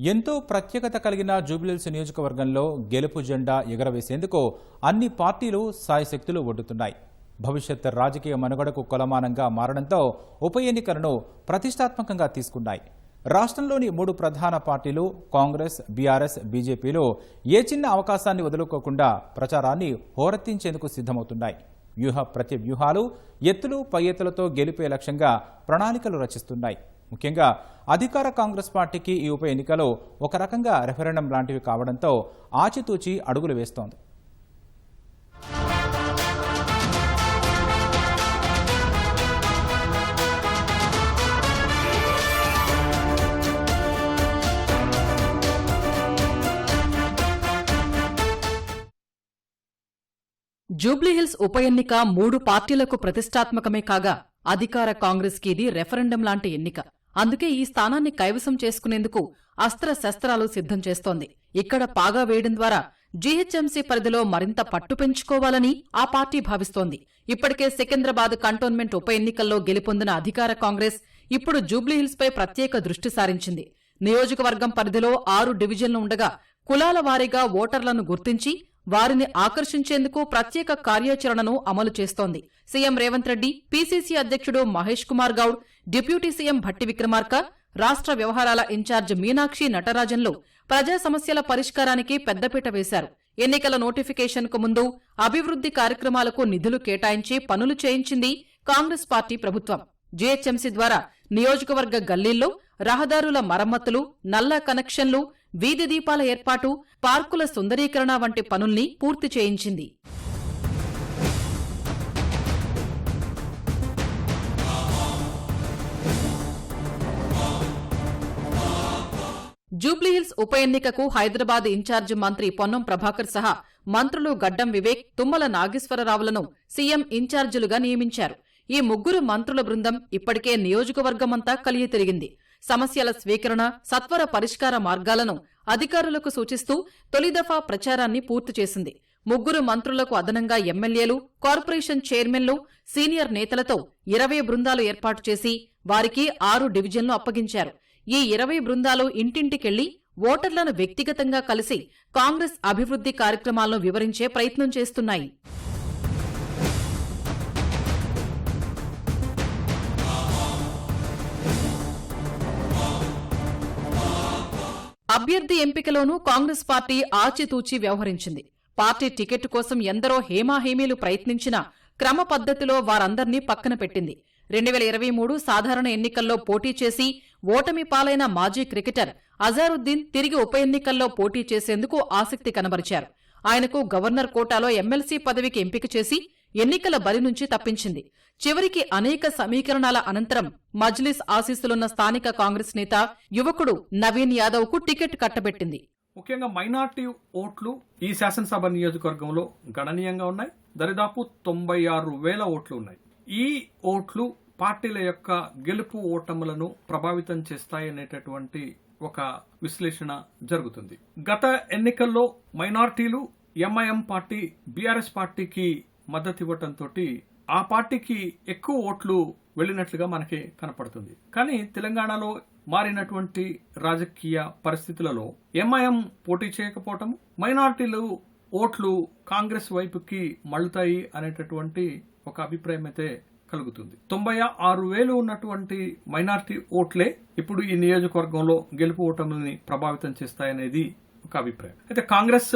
ఎంతో ప్రత్యేకత కలిగిన జూబిలీల్స్ నియోజకవర్గంలో గెలుపు జెండా ఎగరవేసేందుకు అన్ని పార్టీలు సాయశక్తులు ఒడ్డుతున్నాయి. భవిష్యత్ రాజకీయ మనుగడకు కొలమానంగా మారడంతో ఉప ఎన్నికలను ప్రతిష్టాత్మకంగా తీసుకున్నాయి. రాష్ట్రంలోని మూడు ప్రధాన పార్టీలు కాంగ్రెస్ బీఆర్ఎస్ బీజేపీలు ఏ చిన్న అవకాశాన్ని వదులుకోకుండా ప్రచారాన్ని హోరెత్తించేందుకు సిద్ధమవుతున్నాయి. వ్యూహ ప్రతి వ్యూహాలు ఎత్తులు పై ఎత్తులతో గెలిపే లక్ష్యంగా ప్రణాళికలు రచిస్తున్నాయి. ముఖ్యంగా అధికార కాంగ్రెస్ పార్టీకి ఈ ఉప ఎన్నికలు ఒక రకంగా రెఫరెండం లాంటివి కావడంతో ఆచితూచి అడుగులు వేస్తోంది. జూబ్లీహిల్స్ ఉప ఎన్నిక మూడు పార్టీలకు ప్రతిష్టాత్మకమే కాగా అధికార కాంగ్రెస్కి ఇది రెఫరెండం లాంటి ఎన్నిక. అందుకే ఈ స్థానాన్ని కైవసం చేసుకునేందుకు అస్త్ర శస్త్రాలు సిద్ధం చేస్తోంది. ఇక్కడ పాగా వేయడం ద్వారా జీహెచ్ఎంసీ పరిధిలో మరింత పట్టు పెంచుకోవాలని ఆ పార్టీ భావిస్తోంది. ఇప్పటికే సికింద్రాబాద్ కంటోన్మెంట్ ఉప ఎన్నికల్లో గెలుపొందిన అధికార కాంగ్రెస్ ఇప్పుడు జూబ్లీహిల్స్పై ప్రత్యేక దృష్టి సారించింది. నియోజకవర్గం పరిధిలో ఆరు డివిజన్లు ఉండగా కులాల వారీగా ఓటర్లను గుర్తించి వారిని ఆకర్షించేందుకు ప్రత్యేక కార్యాచరణను అమలు చేస్తోంది. సీఎం రేవంత్ రెడ్డి పీసీసీ అధ్యక్షుడు మహేష్ కుమార్ గౌడ్ డిప్యూటీ సీఎం భట్టి విక్రమార్క రాష్ట్ర వ్యవహారాల ఇన్ఛార్జ్ మీనాక్షి నటరాజన్లు ప్రజా సమస్యల పరిష్కారానికి పెద్దపీట వేశారు. ఎన్నికల నోటిఫికేషన్కు ముందు అభివృద్ధి కార్యక్రమాలకు నిధులు కేటాయించి పనులు చేయించింది కాంగ్రెస్ పార్టీ ప్రభుత్వం. జీహెచ్ఎంసీ ద్వారా నియోజకవర్గ గల్లీల్లో రహదారుల మరమ్మతులు నల్ల కనెక్షన్లు వీధి దీపాల ఏర్పాటు పార్కుల సుందరీకరణ వంటి పనుల్ని పూర్తి చేయించింది. జూబ్లీహిల్స్ ఉప ఎన్నికకు హైదరాబాద్ ఇన్ఛార్జ్ మంత్రి పొన్నం ప్రభాకర్ సహా మంత్రులు గడ్డం వివేక్ తుమ్మల నాగేశ్వరరావులను సీఎం ఇన్ఛార్జీలుగా నియమించారు. ఈ ముగ్గురు మంత్రుల బృందం ఇప్పటికే నియోజకవర్గమంతా కలిగి తిరిగింది సమస్యల స్వీకరణ సత్వర పరిష్కార మార్గాలను అధికారులకు సూచిస్తూ తొలిదఫా ప్రచారాన్ని పూర్తి చేసింది. ముగ్గురు మంత్రులకు అదనంగా ఎమ్మెల్యేలు కార్పొరేషన్ చైర్మన్లు సీనియర్ నేతలతో ఇరవై బృందాలు ఏర్పాటు చేసి వారికి ఆరు డివిజన్లు అప్పగించారు. ఈ ఇరవై బృందాలు ఇంటింటికెళ్ళి ఓటర్లను వ్యక్తిగతంగా కలిసి కాంగ్రెస్ అభివృద్ధి కార్యక్రమాలను వివరించే ప్రయత్నం చేస్తున్నాయి. అభ్యర్థి ఎంపికలోనూ కాంగ్రెస్ పార్టీ ఆచితూచి వ్యవహరించింది. పార్టీ టికెట్ కోసం ఎందరో హేమాహేమీలు ప్రయత్నించినా క్రమ పద్ధతిలో వారందర్నీ పక్కన పెట్టింది. రెండు వేల ఇరవై మూడు సాధారణ ఎన్నికల్లో పోటీ చేసి ఓటమి పాలైన మాజీ క్రికెటర్ అజారుద్దీన్ తిరిగి ఉప ఎన్నికల్లో పోటీ చేసేందుకు ఆసక్తి కనబరిచారు. ఆయనకు గవర్నర్ కోటాలో ఎమ్మెల్సీ పదవికి ఎంపిక చేసి ఎన్నికల బరి నుంచి తప్పించింది. చివరికి అనేక సమీకరణాల అనంతరం మజ్లిస్ ఆశీస్సులున్న స్థానిక కాంగ్రెస్ నేత యువకుడు నవీన్ యాదవ్కు టికెట్ కట్టబెట్టింది. ముఖ్యంగా మైనార్టీ ఓట్లు ఈ శాసనసభ నియోజకవర్గంలో గణనీయంగా ఉన్నాయి. దరిదాపు తొంభై ఆరు వేల ఓట్లు ఉన్నాయి. ఈ ఓట్లు పార్టీల యొక్క గెలుపు ఓటములను ప్రభావితం చేస్తాయనేటటువంటి ఒక విశ్లేషణ జరుగుతుంది. గత ఎన్నికల్లో మైనార్టీలు ఎంఐఎం పార్టీ బీఆర్ఎస్ పార్టీకి మద్దతు ఇవ్వటంతో ఆ పార్టీకి ఎక్కువ ఓట్లు వెళ్ళినట్లుగా మనకి కనపడుతుంది. కానీ తెలంగాణలో మారినటువంటి రాజకీయ పరిస్థితులలో ఎంఐఎం పోటీ చేయకపోవటం మైనార్టీలు ఓట్లు కాంగ్రెస్ వైపుకి మళ్ళుతాయి అనేటటువంటి ఒక అభిప్రాయం అయితే కలుగుతుంది. తొంభై ఆరు వేలు ఉన్నటువంటి మైనార్టీ ఓట్లే ఇప్పుడు ఈ నియోజకవర్గంలో గెలుపు ఓటములని ప్రభావితం చేస్తాయనేది ఒక అభిప్రాయం. అయితే కాంగ్రెస్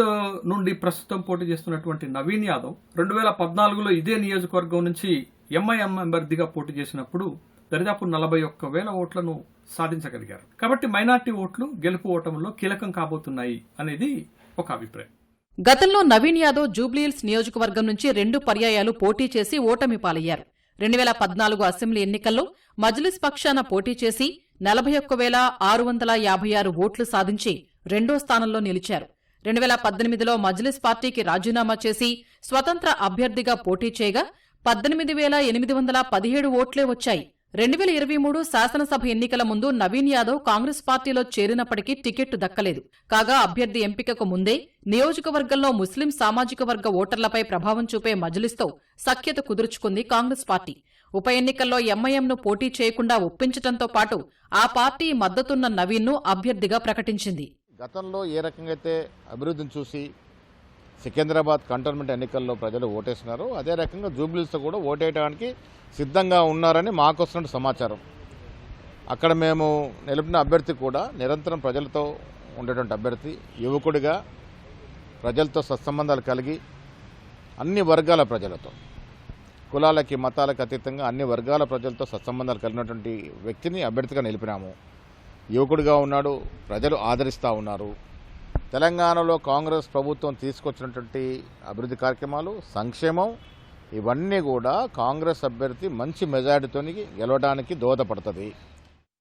నుండి ప్రస్తుతం పోటీ చేస్తున్నటువంటి నవీన్ యాదవ్ రెండు వేల పద్నాలుగులో ఇదే నియోజకవర్గం నుంచి ఎంఐఎం అభ్యర్థిగా పోటీ చేసినప్పుడు దరిదాపు నలభై ఒక్క వేల ఓట్లను సాధించగలిగారు. కాబట్టి మైనార్టీ ఓట్లు గెలుపు ఓటములో కీలకం కాబోతున్నాయి అనేది ఒక అభిప్రాయం. గతంలో నవీన్ యాదవ్ జూబ్లీహిల్స్ నియోజకవర్గం నుంచి రెండు పర్యాయాలు పోటీ చేసి ఓటమి పాలయ్యారు. రెండు వేల పద్నాలుగు అసెంబ్లీ ఎన్నికల్లో మజ్లిస్ పక్షాన పోటీ చేసి నలభై ఒక్క వేల ఆరు వందల యాభై ఆరు ఓట్లు సాధించి రెండో స్థానంలో నిలిచారు. రెండు వేల పద్దెనిమిదిలో మజ్లిస్ పార్టీకి రాజీనామా చేసి స్వతంత్ర అభ్యర్థిగా పోటీ చేయగా పద్దెనిమిది వేల ఎనిమిది వందల పదిహేడు ఓట్లే వచ్చాయి. రెండు వేల ఇరవై మూడు శాసనసభ ఎన్నికల ముందు నవీన్ యాదవ్ కాంగ్రెస్ పార్టీలో చేరినప్పటికీ టికెట్టు దక్కలేదు. కాగా అభ్యర్థి ఎంపికకు ముందే నియోజకవర్గంలో ముస్లిం సామాజిక వర్గ ఓటర్లపై ప్రభావం చూపే మజ్లిస్తో సఖ్యత కుదుర్చుకుంది కాంగ్రెస్ పార్టీ. ఉప ఎన్నికల్లో ఎంఐఎంను పోటీ చేయకుండా ఒప్పించటంతో పాటు ఆ పార్టీ మద్దతున్న నవీన్ను అభ్యర్థిగా ప్రకటించింది. గతంలో ఏ రకంగా అయితే అభివృద్ధిని చూసి సికింద్రాబాద్ కంటోన్మెంట్ ఎన్నికల్లో ప్రజలు ఓటేసినారో అదే రకంగా జూబ్లీస్తో కూడా ఓటేయడానికి సిద్ధంగా ఉన్నారని మాకు వస్తున్న సమాచారం. అక్కడ మేము నిలిపిన అభ్యర్థి కూడా నిరంతరం ప్రజలతో ఉండేటువంటి అభ్యర్థి యువకుడిగా ప్రజలతో సత్సంబంధాలు కలిగి అన్ని వర్గాల ప్రజలతో కులాలకి మతాలకు అతీతంగా అన్ని వర్గాల ప్రజలతో సత్సంబంధాలు కలిగినటువంటి వ్యక్తిని అభ్యర్థిగా నిలిపినాము. యువకుడిగా ఉన్నాడు ప్రజలు ఆదరిస్తూ ఉన్నారు. తెలంగాణలో కాంగ్రెస్ ప్రభుత్వం తీసుకొచ్చినటువంటి అభివృద్ధి కార్యక్రమాలు సంక్షేమం ఇవన్నీ కూడా కాంగ్రెస్ అభ్యర్థి మంచి మెజారిటీతో గెలవడానికి దోహదపడుతుంది.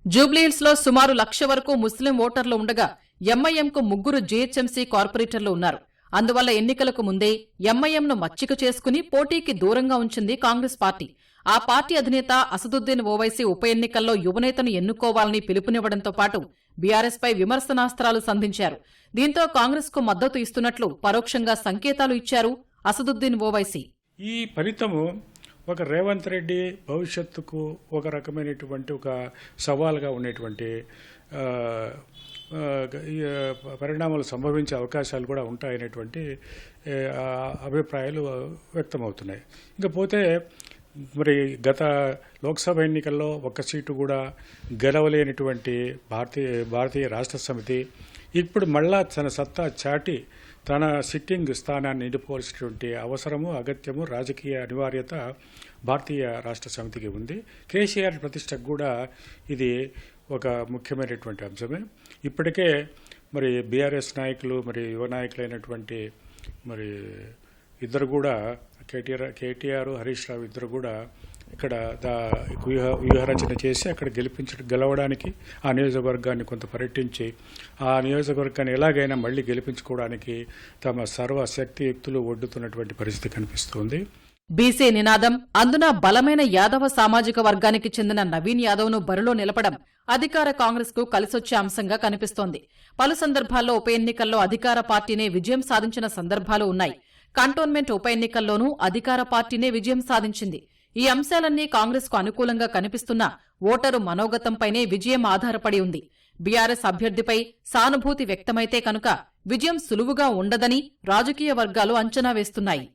జూబ్లీహిల్స్లో సుమారు లక్ష వరకు ముస్లిం ఓటర్లు ఉండగా ఎంఐఎంకు ముగ్గురు జీహెచ్ఎంసీ కార్పొరేటర్లు ఉన్నారు. అందువల్ల ఎన్నికలకు ముందే ఎంఐఎంను మచ్చిక చేసుకుని పోటీకి దూరంగా ఉంచింది కాంగ్రెస్ పార్టీ. ఆ పార్టీ అధినేత అసదుద్దీన్ ఓవైసీ ఉప ఎన్నికల్లో యువనేతను ఎన్నుకోవాలని పిలుపునివ్వడంతో పాటు బీఆర్ఎస్పై విమర్శనాస్త్రాలు సంధించారు. దీంతో కాంగ్రెస్కు మద్దతు ఇస్తున్నట్లు పరోక్షంగా సంకేతాలు ఇచ్చారు అసదుద్దీన్ ఓవైసీ. ఈ ఫలితము ఒక రేవంత్ రెడ్డి భవిష్యత్తుకు ఒక రకమైనటువంటి ఒక సవాల్గా ఉండేటువంటి పరిణామాలు సంభవించే అవకాశాలు కూడా ఉంటాయనేటువంటి అభిప్రాయాలు వ్యక్తమవుతున్నాయి. ఇకపోతే మరి గత లోక్సభ ఎన్నికల్లో ఒక్క సీటు కూడా గెలవలేనటువంటి భారతీయ భారతీయ రాష్ట్ర సమితి ఇప్పుడు మళ్ళా తన సత్తా చాటి తన సిట్టింగ్ స్థానాన్ని నిలుపుకోవాల్సినటువంటి అవసరము అగత్యము రాజకీయ అనివార్యత భారతీయ రాష్ట్ర సమితికి ఉంది. కేసీఆర్ ప్రతిష్టకు కూడా ఇది ఒక ముఖ్యమైనటువంటి అంశమే. ఇప్పటికే మరి బీఆర్ఎస్ నాయకులు మరి యువ నాయకులైనటువంటి మరి ఇద్దరు కూడా కేటీఆర్ కేటీఆర్ హరీష్ రావు ఇద్దరు కూడా ఇక్కడ వ్యూహ వ్యూహరచన చేసి అక్కడ గెలిపించడం గెలవడానికి ఆ నియోజకవర్గాన్ని కొంత పర్యటించి ఆ నియోజకవర్గాన్ని ఎలాగైనా మళ్ళీ గెలిపించుకోవడానికి తమ సర్వశక్తి యుక్తులు ఒడ్డుతున్నటువంటి పరిస్థితి కనిపిస్తోంది. బీసీ నినాదం అందున బలమైన యాదవ సామాజిక వర్గానికి చెందిన నవీన్ యాదవ్ను బరిలో నిలపడం అధికార కాంగ్రెస్కు కలిసొచ్చే అంశంగా కనిపిస్తోంది. పలు సందర్భాల్లో ఉప ఎన్నికల్లో అధికార పార్టీనే విజయం సాధించిన సందర్భాలు ఉన్నాయి. కంటోన్మెంట్ ఉప ఎన్నికల్లోనూ అధికార పార్టీనే విజయం సాధించింది. ఈ అంశాలన్నీ కాంగ్రెస్కు అనుకూలంగా కనిపిస్తున్నా ఓటరు మనోగతంపైనే విజయం ఆధారపడి ఉంది. బీఆర్ఎస్ అభ్యర్థిపై సానుభూతి వ్యక్తమైతే కనుక విజయం సులువుగా ఉండదని రాజకీయ వర్గాలు అంచనా వేస్తున్నాయి.